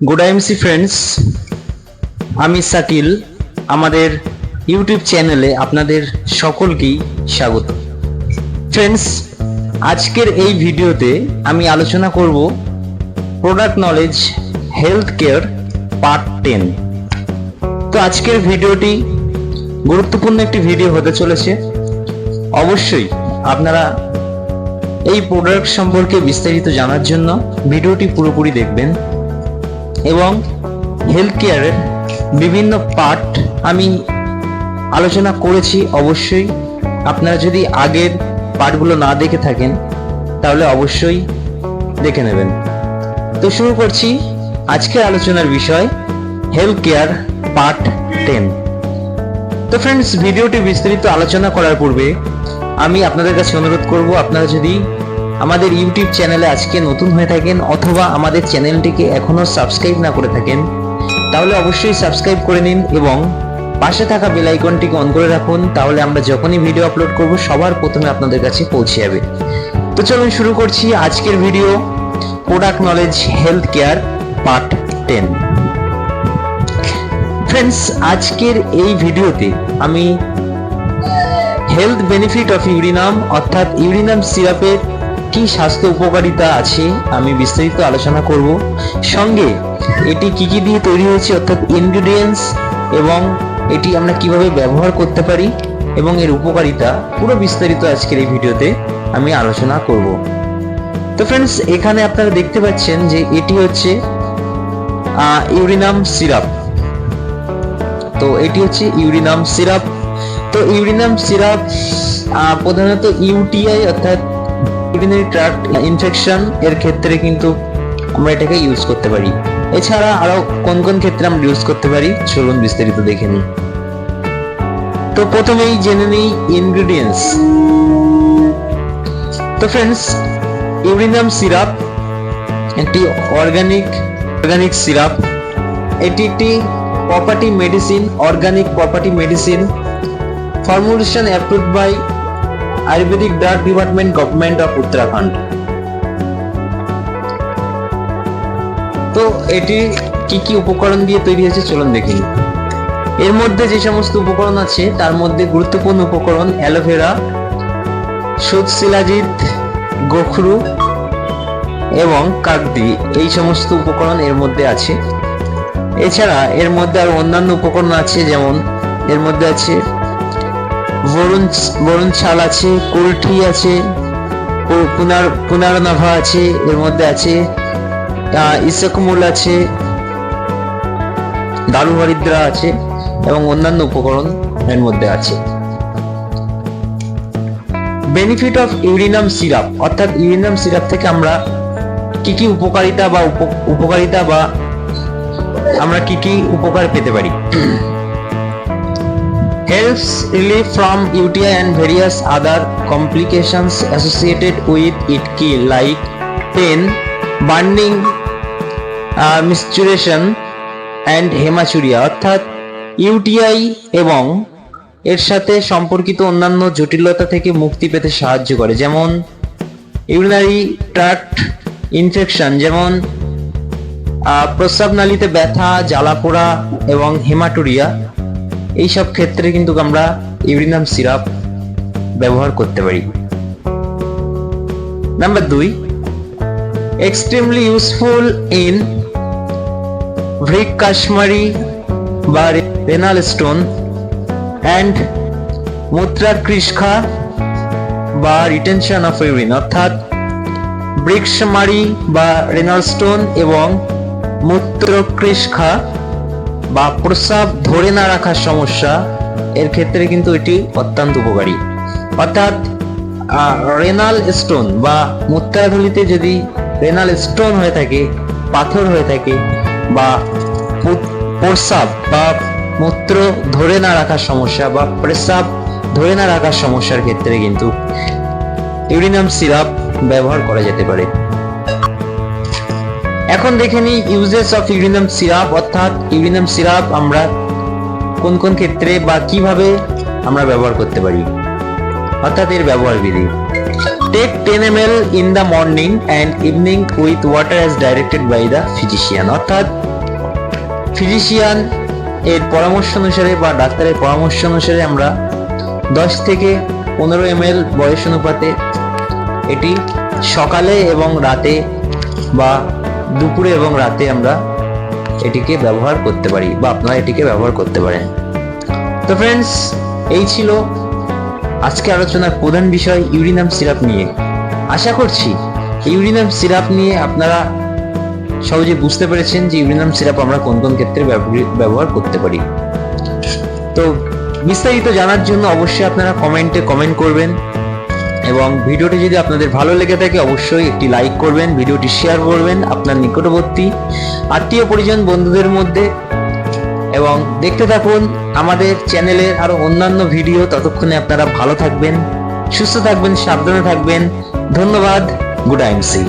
Good IMC friends আমি সাকিল আমাদের YouTube চ্যানেলে আপনাদের সকলকেই স্বাগত। ফ্রেন্ডস আজকের এই ভিডিওতে আমি আলোচনা করব product knowledge health care part ten তো আজকের ভিডিওটি গুরুত্বপূর্ণ একটি ভিডিও হতে চলেছে। অবশ্যই আপনারা এই প্রোডাক্ট সম্পর্কে বিস্তারিত জানার জন্য ভিডিওটি পুরোপুরি দেখবেন। এবং হেলথ কেয়ারের বিভিন্ন পার্ট আমি আলোচনা করেছি অবশ্যই। আপনারা যদি আগের পার্টগুলো না দেখে থাকেন, তাহলে অবশ্যই দেখে নেবেন। তো শুরু করছি আজকের আলোচনার বিষয় হেলথ কেয়ার পার্ট টেন তো ফ্রেন্ডস ভিডিওটি বিস্তারিত আলোচনা করার পূর্বে আমি আপনাদের কাছে অনুরোধ করব, আপনারা যদি আমাদের ইউটিউব চ্যানেলে আজকে নতুন হয়ে থাকেন অথবা আমাদের চ্যানেলটিকে এখনও সাবস্ক্রাইব না করে থাকেন, তাহলে অবশ্যই সাবস্ক্রাইব করে নিন এবং পাশে থাকা বেল আইকনটিকে অন করে রাখুন, তাহলে আমরা যখনই ভিডিও আপলোড করব, সবার প্রথমে আপনাদের কাছে পৌঁছে যাবে। তো চলুন শুরু করছি আজকের video product knowledge health care part ten friends আজকের এই ভিডিওতে আমি হেলথ বেনিফিট অফ ইউরিনাম অর্থাৎ ইউরিনাম সিরাপের কি স্বাস্থ্য উপকারিতা আছে আমি বিস্তারিত আলোচনা করব। সঙ্গে এটি কি কি দিয়ে তৈরি হয়েছে, অর্থাৎ ইনগ্রেডিয়েন্টস এবং এটি আমরা কীভাবে ব্যবহার করতে পারি এবং এর উপকারিতা, পুরো বিস্তারিত আজকের এই ভিডিওতে আমি আলোচনা করব। তো ফ্রেন্ডস এখানে আপনারা দেখতে পাচ্ছেন যে এটি হচ্ছে ইউরিনাম সিরাপ তো এটি হচ্ছে ইউরিনাম সিরাপ তো ইউরিনাম সিরাপ প্রধানত ইউটিআই অর্থাৎ ইউরিনারি ট্র্যাক্ট ইনফেকশন এর ক্ষেত্রে কিন্তু আমরা এটাকে ইউজ করতে পারি। এছাড়া আরও কোন কোন ক্ষেত্রে আমরা ইউজ করতে পারি, চলুন বিস্তারিত দেখে নিই। তো প্রথমেই জেনে নিই ইনগ্রেডিয়েন্টস তো ফ্রেন্ডস ইউরিনাম সিরাপ একটি অর্গানিক অর্গানিক সিরাপ এটি একটি property medicine organic property medicine formulation approved by Ayurvedic drug department, government of Uttarakhand. তো এটি কি কি উপকরণ দিয়ে তৈরি হয়েছে চলুন দেখি এর মধ্যে যে সমস্ত উপকরণ আছে, তার মধ্যে গুরুত্বপূর্ণ উপকরণ অ্যালোভেরা সুদ শিলাজিৎ গোখরু এবং কাকদি, এই সমস্ত উপকরণ এর মধ্যে আছে। এছাড়া এর মধ্যে আরও অন্যান্য উপকরণ আছে, যেমন এর মধ্যে আছে বরুণ বরুণ ছাল আছে, কুলঠি আছে পুনার, পুনারনাভা আছে, এর মধ্যে আছে ইসকমূল আছে দারু হরিদ্রা আছে, এবং অন্যান্য উপকরণ এর মধ্যে আছে। বেনিফিট অফ ইউরিনাম সিরাপ অর্থাৎ ইউরিনাম সিরাপ থেকে আমরা কি কি উপকারিতা বা উপ- উপকারিতা বা আমরা কি কি উপকার পেতে পারি? Helps relief from UTI and various other complications associated with it ki like pain, burning, uh, menstruation and hematuria অর্থাৎ ইউটিআই এবং এর সাথে সম্পর্কিত অন্যান্য জটিলতা থেকে মুক্তি পেতে সাহায্য করে যেমন ইউরিনারি ট্র্যাক্ট ইনফেকশন যেমন আহ, প্রস্রাব নালীতে ব্যথা জ্বালাপোড়া এবং হেমাটোরিয়া এইসব ক্ষেত্রে কিন্তু আমরা ইউরিনাম সিরাপ ব্যবহার করতে পারি। নাম্বার দুই এক্সট্রিমলি ইউজফুল ইন ভ্রিক কাশ্মারি বা রেনাল স্টোন অ্যান্ড মূত্রাকৃষ্খা বা রিটেনশন অফ ইউরিন অর্থাৎ ব্রিক্সমারি বা রেনাল স্টোন এবং মূত্রকৃষ্খা বা প্রস্রাব ধরে না রাখার সমস্যা, এর ক্ষেত্রে কিন্তু এটি অত্যন্ত উপকারী। অর্থাৎ রেনাল স্টোন বা মূত্রাধলিতে যদি রেনাল স্টোন হয়ে থাকে, পাথর হয়ে থাকে বা প্রস্রাব বা মূত্র ধরে না রাখার সমস্যা বা প্রস্রাব ধরে না রাখার সমস্যার ক্ষেত্রে কিন্তু ইউরিনাম সিরাপ ব্যবহার করা যেতে পারে। এখন দেখে নিই ইউজেস অফ ইউরিনাম সিরাপ অর্থাৎ ইউরিনাম সিরাপ আমরা কোন কোন ক্ষেত্রে বা কীভাবে আমরা ব্যবহার করতে পারি। অর্থাৎ এর ব্যবহার বিধি। Take ten M L in the morning and evening with water as directed by the physician অর্থাৎ ফিজিশিয়ান এর পরামর্শ অনুসারে বা ডাক্তারের পরামর্শ অনুসারে আমরা দশ থেকে পনেরো এম এল বয়স অনুপাতে এটি সকালে এবং রাতে বা দুপুরে এবং রাতে আমরা এটিকে ব্যবহার করতে পারি বা আপনারা এটিকে ব্যবহার করতে পারেন। তো ফ্রেন্ডস এই ছিল আজকে আলোচনার প্রধান বিষয় ইউরিনাম সিরাপ নিয়ে। আশা করছি ইউরিনাম সিরাপ নিয়ে আপনারা সহজে বুঝতে পেরেছেন যে ইউরিনাম সিরাপ আমরা কোন কোন ক্ষেত্রে ব্যবহার করতে পারি। তো বিস্তারিত জানার জন্য অবশ্যই আপনারা কমেন্টে কমেন্ট করবেন। এবং ভিডিওটি যদি আপনাদের ভালো লেগে থাকে, অবশ্যই একটি লাইক করবেন, ভিডিওটি শেয়ার করবেন আপনার নিকটবর্তী আত্মীয় পরিজন বন্ধুদের মধ্যে। এবং দেখতে থাকুন, আমাদের চ্যানেলের আরও অন্যান্য ভিডিও। ততক্ষণে আপনারা ভালো থাকবেন, সুস্থ থাকবেন, সাবধানে থাকবেন। ধন্যবাদ, গুড আইমসি